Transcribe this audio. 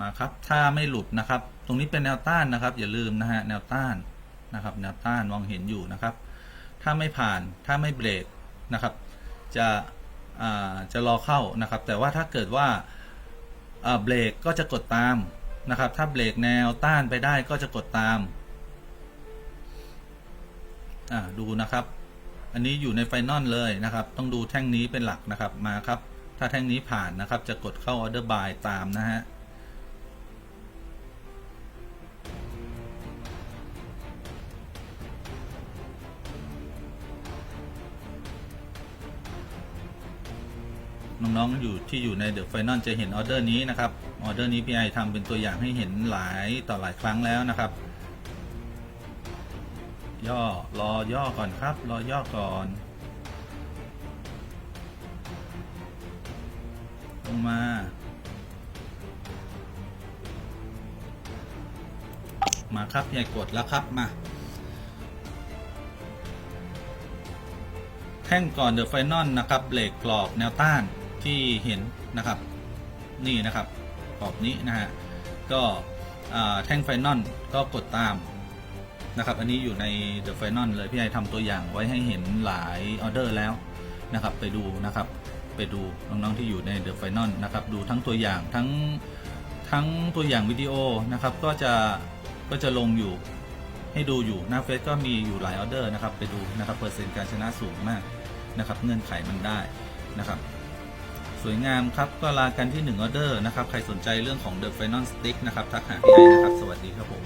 มาครับถ้าไม่หลุดนะครับ ตรงนี้เป็นแนวต้านนะครับ อย่าลืมนะฮะแนวต้านนะครับ แนวต้านมองเห็นอยู่นะครับ ถ้าไม่ผ่านถ้าไม่เบรกนะครับ จะจะรอเข้านะครับ แต่ว่าถ้าเกิดว่าเบรกก็จะกดตามนะครับ ถ้าเบรกแนวต้านไปได้ก็จะกดตามดูนะครับ อันนี้อยู่ในไฟนอลเลยนะครับ ต้องดูแท่งนี้เป็นหลักนะครับมาครับ ถ้าแท่งนี้ผ่านนะครับ จะกดเข้าออเดอร์บายตามนะฮะ น้องๆอยู่ที่อยู่ในเดอะไฟนอลจะเห็นออเดอร์นี้นะครับออเดอร์นี้พี่ไอทำเป็นตัวอย่างให้เห็นหลายต่อหลายครั้งแล้วนะครับ ย่อรอย่อก่อนครับ รอย่อก่อน ลงมามาครับพี่ไอกดแล้วครับมา แท่งก่อนเดอะไฟนอลนะครับเบรกกรอบแนวต้าน ที่เห็นนะครับนี่นะครับกรอบนี้นะฮะก็แท่งไฟนอลก็กดตามนะครับ อันนี้อยู่ในเดอะไฟนอลเลยพี่ไอทำตัวอย่างไว้ให้เห็นหลายออเดอร์แล้วนะครับ ไปดูนะครับ ไปดูน้องๆที่อยู่ในเดอะไฟนอลนะครับ ดูทั้งตัวอย่างทั้งทั้งตัวอย่างวิดีโอนะครับ ก็จะก็จะลงอยู่ให้ดูอยู่หน้าเฟซก็มีอยู่หลายออเดอร์นะครับ ไปดูนะครับเปอร์เซ็นต์การชนะสูงมากนะครับ เงื่อนไขมันได้นะครับ สวยงามครับ ก็ลากันที่1ออเดอร์นะครับ ใครสนใจเรื่องของ The Final Stick นะครับ ทักหาพี่ไอนะครับ สวัสดีครับผม